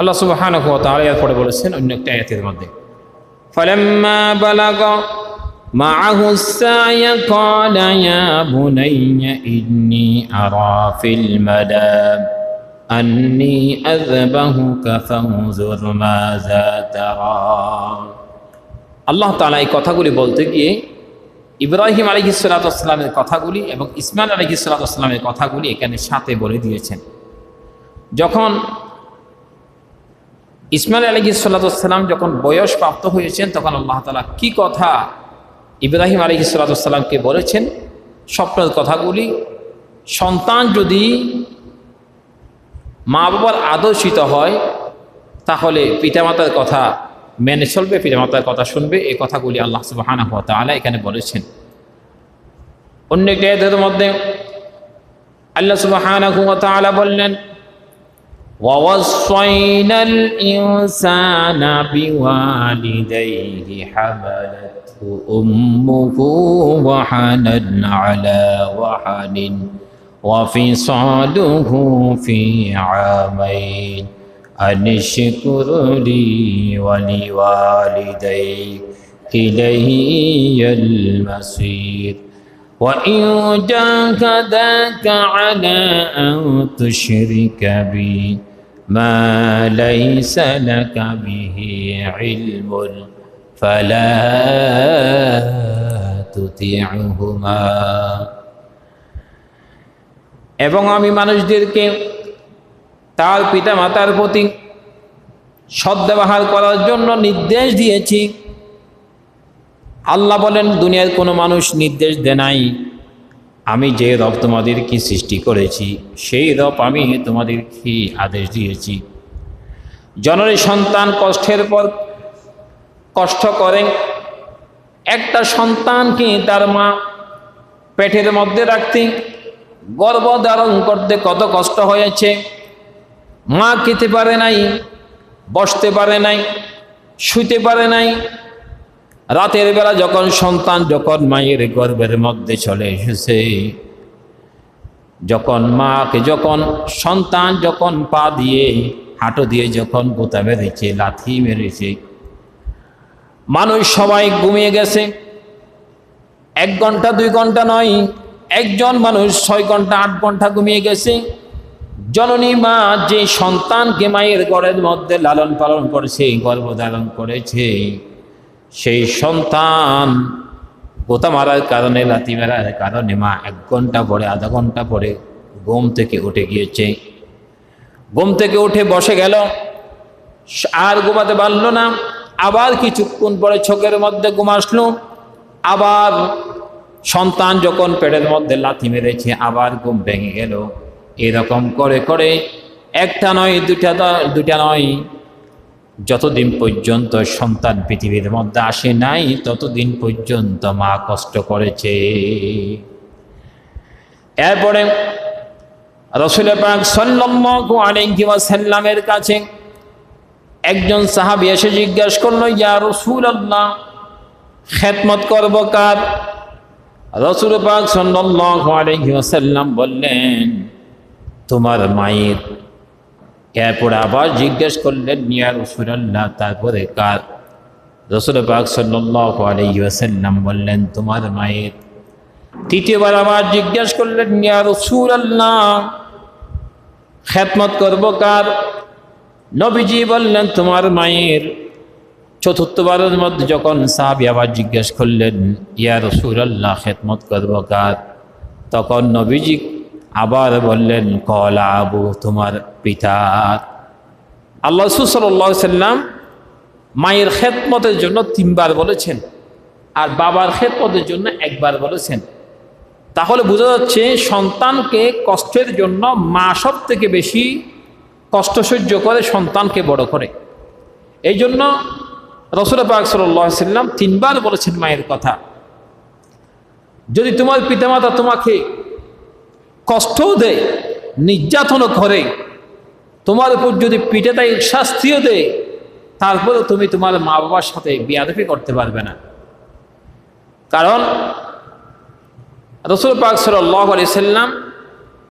আল্লাহ সুবহানাহু ওয়া তাআলা এরপরে বলেছেন অন্য একটা আয়াতের মধ্যে فلما بلغ معه السعي قال يا بني إني أرى في المنام أني أذبحك فانظر ماذا ترى আল্লাহ তাআলা এই কথাগুলি বলতে গিয়ে ইব্রাহিম আলহি সালাতামের কথাগুলি এবং ইসমাইল আলহি সালাতামের কথাগুলি এখানে সাথে বলে দিয়েছেন যখন ইসমাইল আলহি সাল্লাতাম যখন বয়স প্রাপ্ত হয়েছেন, তখন আল্লাহ তালা কি কথা ইব্রাহিম আলহি সাল্লাতামকে বলেছেন? স্বপ্নের কথাগুলি। সন্তান যদি মা বাবার আদর্শিত হয়, তাহলে পিতামাতার কথা মেনে চলবে, পিতামাতার কথা শুনবে। এই কথাগুলি আল্লাহ সুবাহানা তালা এখানে বলেছেন। অন্য একটি মধ্যে আল্লাহ সুবাহানা তালা বললেন ووصينا الإنسان بوالديه حملته أمه وحنا على وحن وفصاله في عامين أن اشكر لي ولوالديك إلي المصير. وإن جاهداك على أن تشرك بي ما ليس لك به علم فلا تطيعهما এবং আমি মানুষদেরকে তার পিতা মাতার প্রতি সদ্ব্যবহার করার জন্য নির্দেশ দিয়েছি আল্লাহ বলেন দুনিয়ার কোনো মানুষ নির্দেশ দেয় নাই আমি যে রব তোমাদেরকে সৃষ্টি করেছি, সেই রব আমি তোমাদেরকে আদেশ দিয়েছি। জননী সন্তান কষ্টের পর কষ্ট করেন। একটা সন্তানকে তার মা পেটের মধ্যে রাখতে গর্ভ ধারণ করতে কত কষ্ট হয়েছে। মা খেতে পারে নাই, বসতে পারে নাই শুতে পারে নাই রাতের বেলা যখন সন্তান, যখন মায়ের গর্ভের মধ্যে চলে এসেছে, যখন মাকে, যখন সন্তান যখন পা দিয়ে, হাঁটু দিয়ে যখন গোতা মেরেছে, লাথি মেরেছে, মানুষ সবাই ঘুমিয়ে গেছে। এক ঘণ্টা, দুই ঘণ্টা নয়, একজন মানুষ ছয় ঘণ্টা, আট ঘণ্টা ঘুমিয়ে গেছে। জননী মা যে সন্তানকে মায়ের গড়ের মধ্যে লালন পালন করেছে, গর্ভধারণ করেছে সেই সন্তান গোতা মারার কারণে, লাথি মারার কারণে মা এক ঘণ্টা পরে, আধা ঘণ্টা পরে ঘুম থেকে উঠে গিয়েছে। ঘুম থেকে উঠে বসে গেল। আর ঘুমাতে পারল না। আবার কিছুক্ষণ পরে চোখের মধ্যে ঘুম আসলো। আবার সন্তান যখন পেটের মধ্যে লাথি মেরেছে, আবার ঘুম ভেঙে গেল। এরকম করে করে, একটা নয় দুটা দুটা নয় যতদিন পর্যন্ত সন্তান পৃথিবীর মধ্যে আসে নাই, ততদিন পর্যন্ত মা কষ্ট করেছে। এরপরে রসুল পাক কাছে একজন সাহাবী এসে জিজ্ঞাসা করল, ইয়া রাসূলুল্লাহ, খেদমত করব কার? রসুল পাক সাল্লাল্লাহু বললেন, তোমার মায়ের এরপরে আবার জিজ্ঞেস করলেন নিয়া রসুল্লাহ তারপরে কার? রসুল পাক আলাইহি ওয়াসাল্লাম বললেন, তোমার মায়ের। তৃতীয়বার আবার জিজ্ঞেস করলেন নিয়া রসুল্লাহ খেদমত করব কার? নবীজি বললেন, তোমার মায়ের। চতুর্থবারের মধ্যে যখন সাহাবি আবার জিজ্ঞেস করলেন, ইয়া রসুল্লাহ খেতমত করব কার? তখন নবীজি আবার বললেন, কলা আবু, তোমার পিতা। আল্লাহ সুসল্লাহ সাল্লাম মায়ের খেদমতের জন্য তিনবার বলেছেন আর বাবার খেদমতের জন্য একবার বলেছেন। তাহলে বোঝা যাচ্ছে সন্তানকে কষ্টের জন্য মা সব থেকে বেশি কষ্ট সহ্য করে সন্তানকে বড় করে। এই জন্য রসুল পাক সাল্লাম তিনবার বলেছেন মায়ের কথা। যদি তোমার পিতামাতা তোমাকে কষ্টও দেয় নির্যাতনও করে। তোমার উপর যদি পিঠে তাই শাস্তিও দেয় তারপরেও তুমি তোমার মা বাবার সাথে বিয়াদফি করতে পারবে না। কারণ রসুল পাক সাল্লাহ আলি সাল্লাম